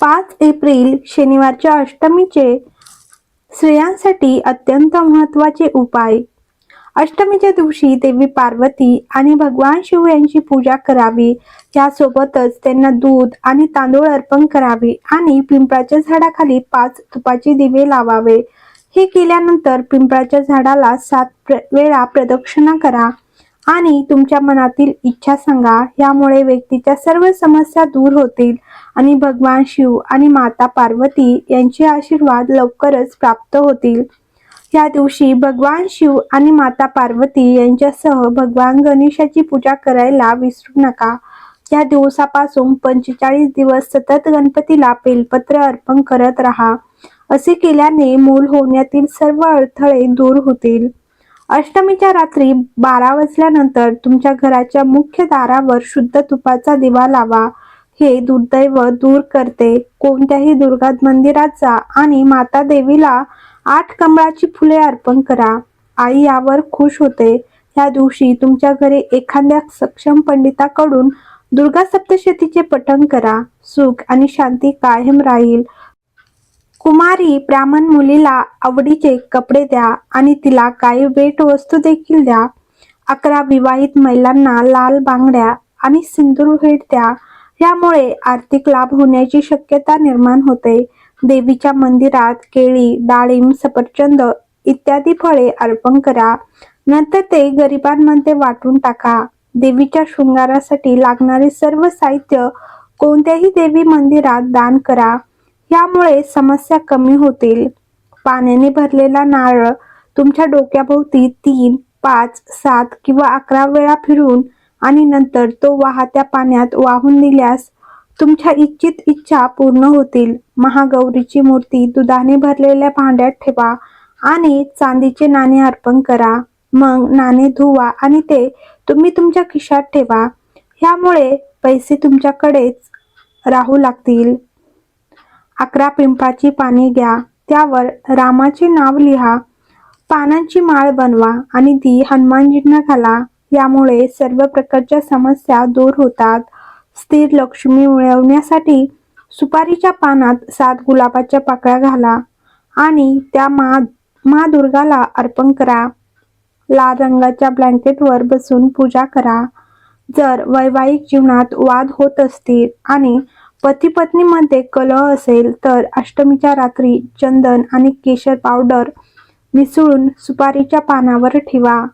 पाच एप्रिल शनिवारच्या अष्टमीचे स्त्रियांसाठी अत्यंत महत्त्वाचे उपाय. अष्टमीच्या दिवशी देवी पार्वती आणि भगवान शिव यांची पूजा करावी. यासोबतच त्यांना दूध आणि तांदूळ अर्पण करावे आणि पिंपळाच्या झाडाखाली पाच तुपाचे दिवे लावावे. हे केल्यानंतर पिंपळाच्या झाडाला सात प्र- वेळा प्रदक्षिणा करा आणि तुमच्या मनातील इच्छा सांगा. यामुळे व्यक्तीच्या सर्व समस्या दूर होतील. आणि भगवान शिव आणि माता पार्वती यांचे आशीर्वाद लवकरच प्राप्त होतील. या दिवशी भगवान शिव आणि माता पार्वती यांच्यासह भगवान गणेशाची पूजा करायला विसरू नका. या दिवसापासून पंचेचाळीस दिवस सतत गणपतीला बेलपत्र अर्पण करत राहा. असे केल्याने मूल होण्यातील सर्व अडथळे दूर होतील. अष्टमीच्या रात्री बारा वाजल्यानंतर तुमच्या घराच्या मुख्य दारावर शुद्ध तुपाचा दिवा लावा. हे दुर्दैव दूर करते. कोणत्याही दुर्गात मंदिरात जा आणि माता देवीला आठ कमळाची फुले अर्पण करा. आई यावर खुश होते. या दिवशी तुमच्या घरी एखाद्या सक्षम पंडिताकडून दुर्गा सप्तशतीचे पठण करा. सुख आणि शांती कायम राहील. कुमारी ब्राह्मण मुलीला आवडीचे कपडे द्या आणि तिला काही भेट वस्तू देखील द्या. अकरा विवाहित महिलांना लाल बांगड्या आणि सिंदूर भेट द्या. यामुळे आर्थिक लाभ होण्याची शक्यता निर्माण होते. देवीच्या मंदिरात केळी डाळिंब सफरचंद इत्यादी फळे अर्पण करा. नंतर ते गरिबांमध्ये वाटून टाका. देवीच्या शृंगारासाठी लागणारे सर्व साहित्य कोणत्याही देवी मंदिरात दान करा. यामुळे समस्या कमी होतील. पाण्याने भरलेला नारळ तुमच्या डोक्याभोवती तीन पाच सात किंवा अकरा वेळा फिरून आणि नंतर तो वाहत्या पाण्यात वाहून दिल्यास तुमच्या इच्छित इच्छा पूर्ण होतील. महागौरीची मूर्ती दुधाने भरलेल्या भांड्यात ठेवा आणि चांदीचे नाणे अर्पण करा. मग नाणे धुवा आणि ते तुम्ही तुमच्या खिशात ठेवा. ह्यामुळे पैसे तुमच्याकडेच राहू लागतील. अकरा पिंपाची पाने घ्या. त्यावर रामाचे नाव लिहा. पानांची माळ बनवा आणि ती हनुमानजींना घाला. यामुळे सर्व प्रकारच्या समस्या दूर होतात. स्थिर लक्ष्मी मिळवण्यासाठी सुपारीच्या पानात सात गुलाबाच्या पाकळ्या घाला आणि त्या मा मा दुर्गाला अर्पण करा. लाल रंगाच्या ब्लँकेटवर बसून पूजा करा. जर वैवाहिक जीवनात वाद होत असतील आणि पती पत्नीमध्ये कलह असेल तर अष्टमीच्या रात्री चंदन आणि केशर पावडर मिसळून सुपारीच्या पानावर ठेवा.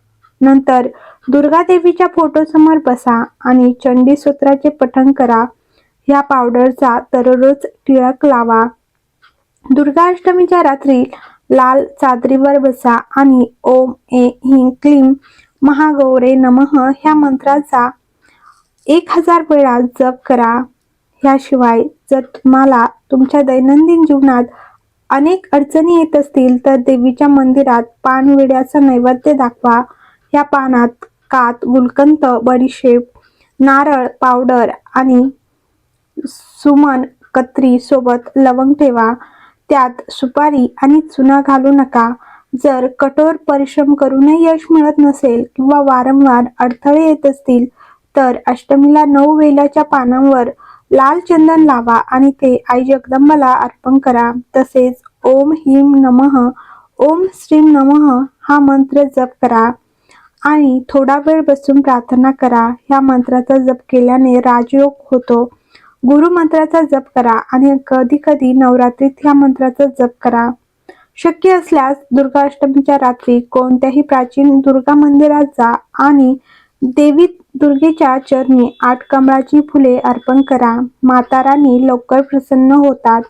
नंतर दुर्गादेवीच्या फोटोसमोर बसा आणि चंडी सूत्राचे पठण करा. या पावडरचा दररोज टिळक लावा. दुर्गाष्टमीच्या रात्री लाल चादरीवर बसा आणि ओम ए हिं क्लीम महागौरे नमः ह्या मंत्राचा एक हजार वेळा जप करा. याशिवाय जर तुम्हाला तुमच्या दैनंदिन जीवनात अनेक अडचणी येत असतील तर देवीच्या मंदिरात पानविड्याचा नैवेद्य दाखवा. या पानात कात गुलकंद बडीशेप नारळ पावडर आणि सुमन कत्री सोबत लवंग ठेवा. त्यात सुपारी आणि चुना घालू नका. जर कठोर परिश्रम करूनही यश मिळत नसेल किंवा वारंवार अडथळे येत असतील तर अष्टमीला नऊ वेलाच्या पानांवर लाल चंदन लावा आणि ते आई जगदंबाला अर्पण करा. तसेच ओम ह्रीम नमः ओम श्रीम नमः हा मंत्र जप करा. आणि थोडा वेळ बसून प्रार्थना करा. या मंत्राचा जप केल्याने राजयोग होतो. गुरु मंत्राचा जप करा आणि कधी कधी नवरात्रीत या मंत्राचा जप करा. शक्य असल्यास दुर्गाष्टमीच्या रात्री कोणत्याही प्राचीन दुर्गा मंदिरात जा आणि देवी दुर्गेच्या चरणी आठ कमळाची फुले अर्पण करा. माता राणी लवकर प्रसन्न होतात.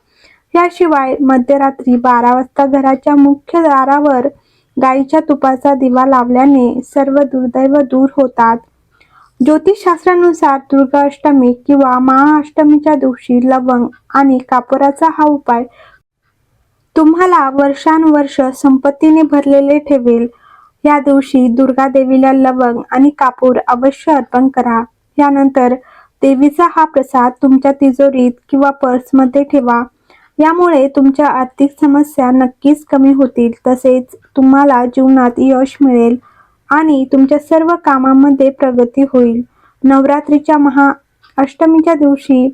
याशिवाय मध्यरात्री बारा वाजता घराच्या मुख्य दारावर गाईच्या तुपाचा दिवा लावल्याने सर्व दुर्दैव दूर होतात. ज्योतिषशास्त्रानुसार दुर्गाष्टमी किंवा महाअष्टमीच्या दिवशी लवंग आणि कापुराचा हा उपाय तुम्हाला वर्षानुवर्ष संपत्तीने भरलेले ठेवेल. या दिवशी दुर्गा देवीला लवंग आणि कापूर अवश्य अर्पण करा. यानंतर देवीचा हा प्रसाद तुमच्या तिजोरीत किंवा पर्समध्ये ठेवा. यामुळे तुमच्या आर्थिक समस्या नक्कीच कमी होतील तसेच तुम्हाला जीवनात यश मिळेल आणि तुमच्या सर्व कामामध्ये प्रगती होईल. नवरात्रीच्या महा अष्टमीच्या दिवशी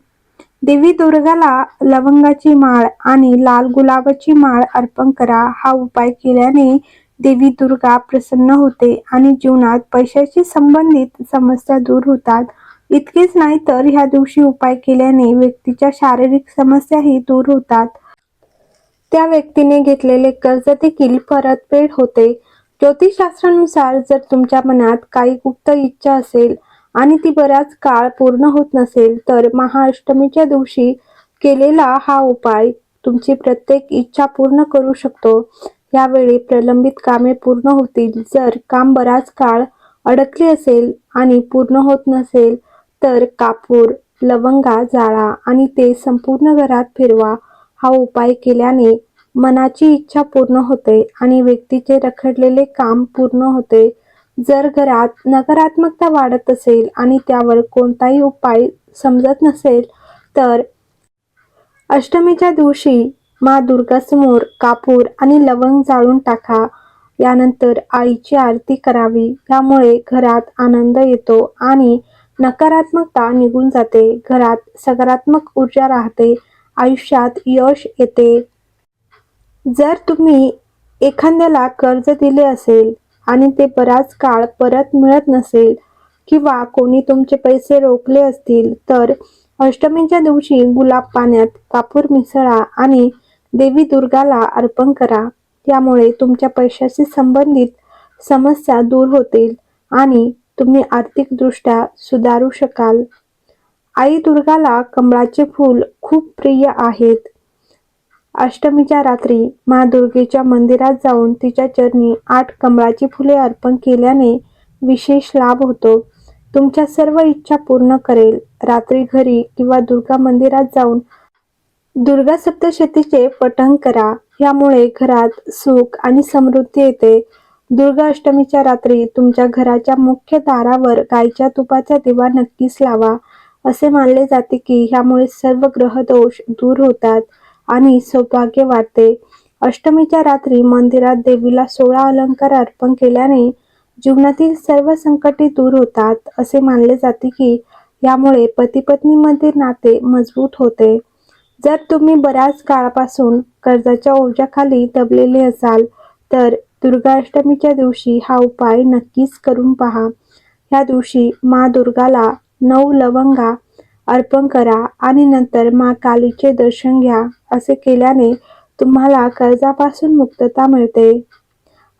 देवी दुर्गाला लवंगाची माळ आणि लाल गुलाबाची माळ अर्पण करा. हा उपाय केल्याने देवी दुर्गा प्रसन्न होते आणि जीवनात पैशाशी संबंधित समस्या दूर होतात. इतकेच नाही तर ह्या दिवशी उपाय केल्याने व्यक्तीच्या शारीरिक समस्याही दूर होतात. त्या व्यक्तीने घेतलेले कर्ज देखील परतफेड होते. ज्योतिषशास्त्रानुसार जर तुमच्या मनात काही गुप्त इच्छा असेल आणि ती बराच काळ पूर्ण होत नसेल तर महाअष्टमीच्या दिवशी केलेला हा उपाय तुमची प्रत्येक इच्छा पूर्ण करू शकतो. यावेळी प्रलंबित कामे पूर्ण होतील जर काम बराच काळ अडकले असेल आणि पूर्ण होत नसेल तर कापूर लवंगा जाळा आणि ते संपूर्ण घरात फिरवा हा उपाय केल्याने मनाची इच्छा पूर्ण होते आणि व्यक्तीचे रखडलेले काम पूर्ण होते. जर घरात नकारात्मकता वाढत असेल आणि त्यावर कोणताही उपाय समजत नसेल तर अष्टमीच्या दिवशी मा दुर्गासमोर कापूर आणि लवंग जाळून टाका. यानंतर आईची आरती करावी. यामुळे घरात आनंद येतो आणि नकारात्मकता निघून जाते. घरात सकारात्मक ऊर्जा राहते. आयुष्यात यश येते. जर तुम्ही एखाद्याला कर्ज दिले असेल आणि ते बराच काळ परत मिळत नसेल किंवा कोणी तुमचे पैसे रोखले असतील तर अष्टमीच्या दिवशी गुलाब पाण्यात कापूर मिसळा आणि देवी दुर्गाला अर्पण करा. त्यामुळे तुमच्या पैशाशी संबंधित समस्या दूर होतील आणि तुम्ही आर्थिकदृष्ट्या सुधारू शकाल. आई दुर्गाला कमळाचे फूल खूप प्रिय आहेत. अष्टमीच्या रात्री मा दुर्गेच्या मंदिरात जाऊन तिच्या चरणी आठ कमळाची फुले अर्पण केल्याने विशेष लाभ होतो. तुमच्या सर्व इच्छा पूर्ण करेल. रात्री घरी किंवा दुर्गा मंदिरात जाऊन दुर्गा सप्तशतीचे पठण करा. यामुळे घरात सुख आणि समृद्धी येते. दुर्गा अष्टमीच्या रात्री तुमच्या घराच्या मुख्य दारावर गायच्या तुपाचा दिवा नक्कीच लावा असे मानले जाते की ह्यामुळे सर्व ग्रहदोष दूर होतात आणि सौभाग्य वाढते. अष्टमीच्या रात्री मंदिरात देवीला सोळा अलंकार अर्पण केल्याने जीवनातील सर्व संकटे दूर होतात असे मानले जाते की यामुळे पतीपत्नीमध्ये नाते मजबूत होते. जर तुम्ही बऱ्याच काळापासून कर्जाच्या ओझ्याखाली दबलेले असाल तर दुर्गाष्टमीच्या दिवशी हा उपाय नक्कीच करून पहा. ह्या दिवशी मा दुर्गाला नऊ लवंगा अर्पण करा आणि नंतर मा कालीचे दर्शन घ्या असे केल्याने तुम्हाला कर्जापासून मुक्तता मिळते.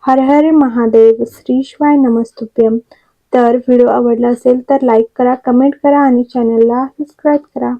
हर हर महादेव श्री शिवाय नमस्तुभ्यम तर व्हिडिओ आवडला असेल तर लाईक करा कमेंट करा आणि चॅनलला सबस्क्राईब करा.